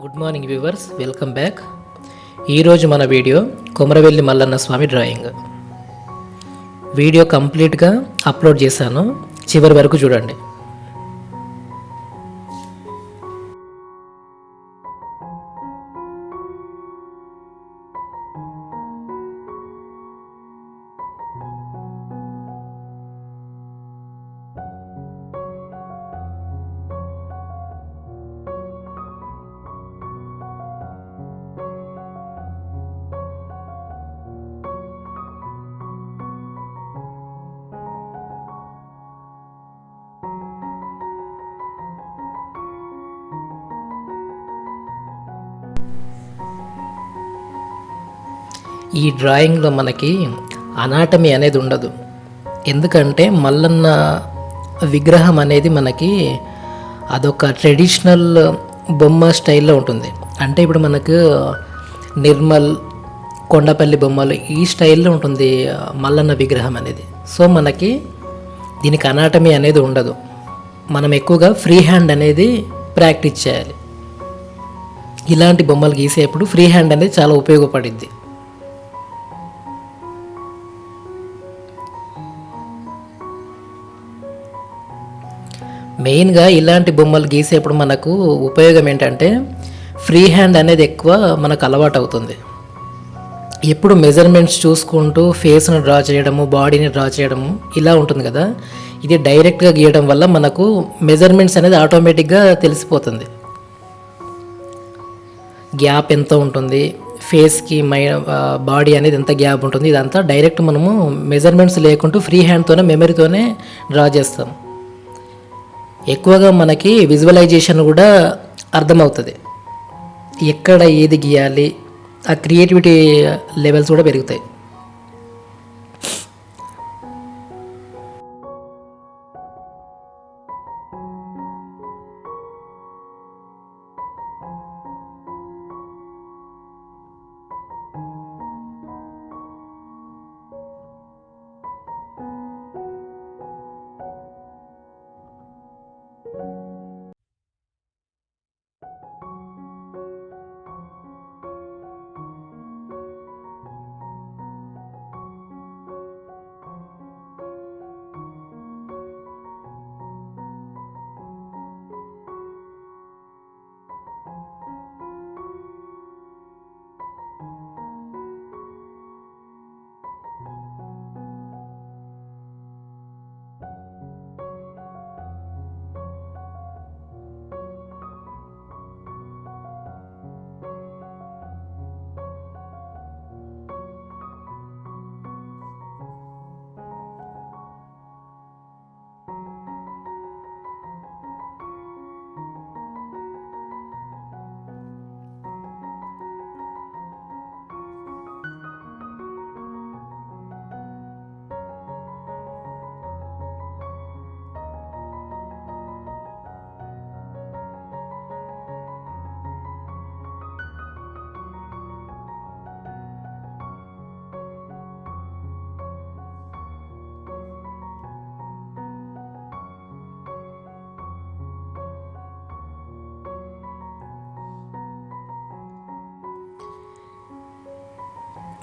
Good morning viewers welcome back ఈరోజు మన video Komaravelli Mallanna Swamy drawing video కంప్లీట్గా upload చేశాను. చివరి వరకు చూడండి. ఈ డ్రాయింగ్లో మనకి అనాటమీ అనేది ఉండదు. ఎందుకంటే మల్లన్న విగ్రహం అనేది మనకి అదొక ట్రెడిషనల్ బొమ్మ స్టైల్లో ఉంటుంది. అంటే ఇప్పుడు మనకు నిర్మల్ కొండపల్లి బొమ్మలు ఈ స్టైల్లో ఉంటుంది మల్లన్న విగ్రహం అనేది. సో మనకి దీనికి అనాటమీ అనేది ఉండదు. మనం ఎక్కువగా ఫ్రీ హ్యాండ్ అనేది ప్రాక్టీస్ చేయాలి. ఇలాంటి బొమ్మలు గీసేప్పుడు ఫ్రీ హ్యాండ్ అనేది చాలా ఉపయోగపడిద్ది. మెయిన్గా ఇలాంటి బొమ్మలు గీసేప్పుడు మనకు ఉపయోగం ఏంటంటే ఫ్రీ హ్యాండ్ అనేది ఎక్కువ మనకు అలవాటు అవుతుంది ఎప్పుడు మెజర్మెంట్స్ చూసుకుంటూ ఫేస్ను డ్రా చేయడము బాడీని డ్రా చేయడము ఇలా ఉంటుంది కదా. ఇది డైరెక్ట్గా గీయడం వల్ల మనకు మెజర్మెంట్స్ అనేది ఆటోమేటిక్గా తెలిసిపోతుంది. గ్యాప్ ఎంత ఉంటుంది ఫేస్కి మై బాడీ అనేది ఎంత గ్యాప్ ఉంటుంది ఇదంతా డైరెక్ట్ మనము మెజర్మెంట్స్ లేకుండా ఫ్రీ హ్యాండ్తోనే మెమరీతోనే డ్రా చేస్తాం. ఎక్కువగా మనకి విజువలైజేషన్ కూడా అర్థమవుతుంది. ఎక్కడ ఏది గీయాలి ఆ క్రియేటివిటీ లెవెల్స్ కూడా పెరుగుతాయి.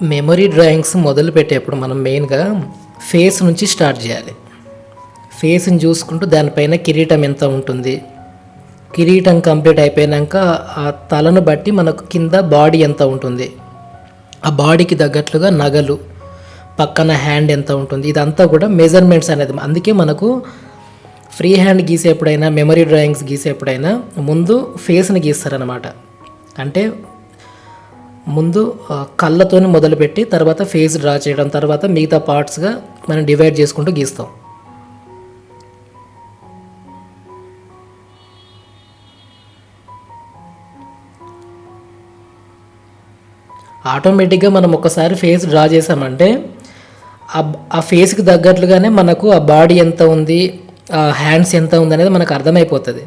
మెమరీ డ్రాయింగ్స్ మొదలు పెట్టేప్పుడు మనం మెయిన్గా ఫేస్ నుంచి స్టార్ట్ చేయాలి. ఫేస్ని చూసుకుంటూ దానిపైన కిరీటం ఎంత ఉంటుంది? కిరీటం కంప్లీట్ అయిపోయాక ఆ తలను బట్టి మనకు కింద బాడీ ఎంత ఉంటుంది? ఆ బాడీకి తగ్గట్లుగా నగలు పక్కన హ్యాండ్ ఎంత ఉంటుంది? ఇదంతా కూడా మెజర్మెంట్స్ అనేది. అందుకే మనకు ఫ్రీ హ్యాండ్ గీసేప్పుడైనా మెమరీ డ్రాయింగ్స్ గీసేప్పుడైనా ముందు ఫేస్ని గీస్తారనమాట అంటే ముందు ఆ, కళ్ళతోని మొదలుపెట్టి తర్వాత ఫేస్ డ్రా చేయడం తర్వాత మిగతా పార్ట్స్గా మనం డివైడ్ చేసుకుంటూ గీస్తాం. ఆటోమేటిక్గా మనం ఒకసారి ఫేస్ డ్రా చేసామంటే ఆ- ఆ ఫేస్కి తగ్గట్లుగానే మనకు ఆ బాడీ ఎంత ఉంది ఆ హ్యాండ్స్ ఎంత ఉంది అనేది మనకు అర్థమైపోతుంది.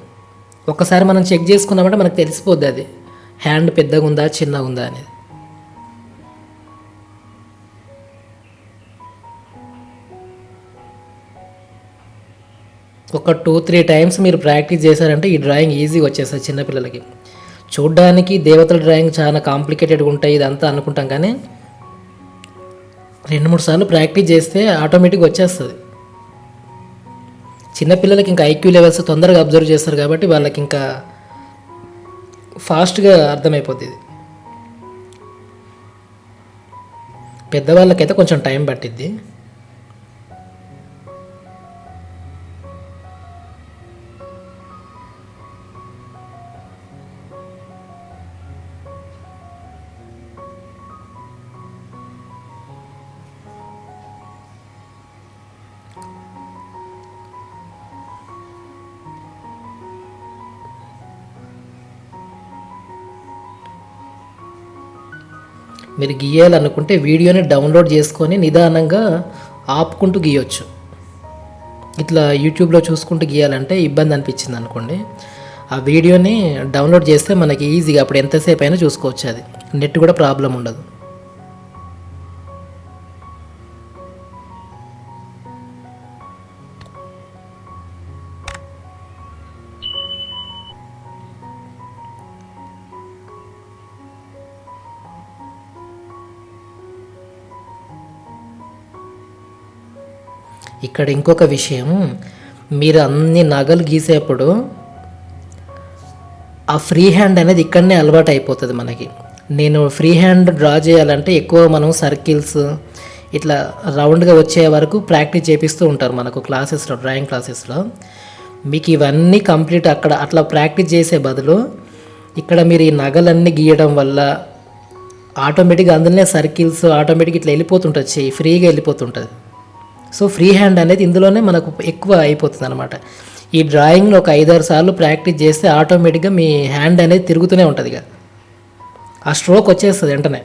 ఒకసారి మనం చెక్ చేసుకున్నామంటే మనకు తెలిసిపోద్ది అది. హ్యాండ్ పెద్దగా ఉందా చిన్నగా ఉందా అనేది. ఒక టూ త్రీ టైమ్స్ మీరు ప్రాక్టీస్ చేశారంటే ఈ డ్రాయింగ్ ఈజీగా వచ్చేస్తుంది చిన్నపిల్లలకి. చూడ్డానికి దేవతల డ్రాయింగ్ చాలా కాంప్లికేటెడ్గా ఉంటాయి ఇదంతా అనుకుంటాం కానీ రెండు మూడు సార్లు ప్రాక్టీస్ చేస్తే ఆటోమేటిక్గా వచ్చేస్తుంది. చిన్నపిల్లలకి ఇంకా ఐక్యూ లెవెల్స్ తొందరగా అబ్జర్వ్ చేస్తారు కాబట్టి వాళ్ళకి ఇంకా ఫాస్ట్గా అర్థమైపోతుంది. ఇది పెద్దవాళ్ళకైతే కొంచెం టైం పట్టిద్ది. మీరు గీయాలనుకుంటే వీడియోని డౌన్లోడ్ చేసుకొని నిదానంగా ఆపుకుంటూ గీయొచ్చు. ఇట్లా యూట్యూబ్లో చూసుకుంటూ గీయాలంటే ఇబ్బంది అనిపించింది అనుకోండి. ఆ వీడియోని డౌన్లోడ్ చేస్తే మనకి ఈజీగా అప్పుడు ఎంతసేపు అయినా చూసుకోవచ్చు అది. నెట్ కూడా ప్రాబ్లం ఉండదు. ఇక్కడ ఇంకొక విషయం. మీరు అన్ని నగలు గీసేప్పుడు ఆ ఫ్రీ హ్యాండ్ అనేది ఇక్కడనే అలవాటు అయిపోతుంది మనకి. నేను ఫ్రీ హ్యాండ్ డ్రా చేయాలంటే ఎక్కువ మనం సర్కిల్స్ ఇట్లా రౌండ్గా వచ్చే వరకు ప్రాక్టీస్ చేపిస్తూ ఉంటారు మనకు క్లాసెస్లో డ్రాయింగ్ క్లాసెస్లో. మీకు ఇవన్నీ కంప్లీట్ అక్కడ అట్లా ప్రాక్టీస్ చేసే బదులు ఇక్కడ మీరు ఈ నగలన్నీ గీయడం వల్ల ఆటోమేటిక్గా అందులోనే సర్కిల్స్ ఆటోమేటిక్ ఇట్లా వెళ్ళిపోతుంటుంది ఫ్రీగా వెళ్ళిపోతుంటుంది. సో ఫ్రీ హ్యాండ్ అనేది ఇందులోనే మనకు ఎక్కువ అయిపోతుంది అనమాట ఈ డ్రాయింగ్లో ఒక ఐదారు సార్లు ప్రాక్టీస్ చేస్తే ఆటోమేటిక్గా మీ హ్యాండ్ అనేది తిరుగుతూనే ఉంటుంది ఇక ఆ స్ట్రోక్ వచ్చేస్తుంది వెంటనే.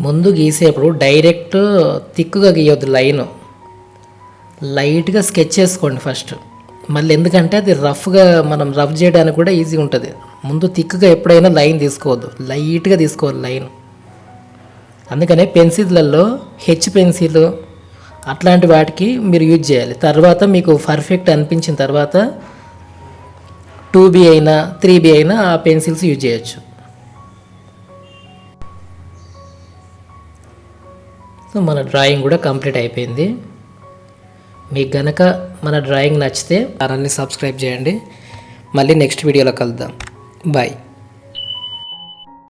ముందు గీసేప్పుడు డైరెక్ట్ థిక్గా గీయొద్దు లైన్. లైట్గా స్కెచ్ చేసుకోండి ఫస్ట్. మళ్ళీ ఎందుకంటే అది రఫ్గా మనం రఫ్ చేయడానికి కూడా ఈజీ ఉంటుంది. ముందు థిక్గా ఎప్పుడైనా లైన్ తీసుకోవద్దు. లైట్గా తీసుకోవాలి లైన్. అందుకనే పెన్సిల్లలో హెచ్ పెన్సిల్ అట్లాంటి వాటికి మీరు యూజ్ చేయాలి. తర్వాత మీకు పర్ఫెక్ట్ అనిపించిన తర్వాత టూ బి అయినా త్రీ బి అయినా ఆ పెన్సిల్స్ యూజ్ చేయొచ్చు. సో మన డ్రాయింగ్ కూడా కంప్లీట్ అయిపోయింది. మీకు గనక మన డ్రాయింగ్ నచ్చితే ఛానల్ని సబ్స్క్రైబ్ చేయండి. మళ్ళీ నెక్స్ట్ వీడియోలో కలుద్దాం. బాయ్.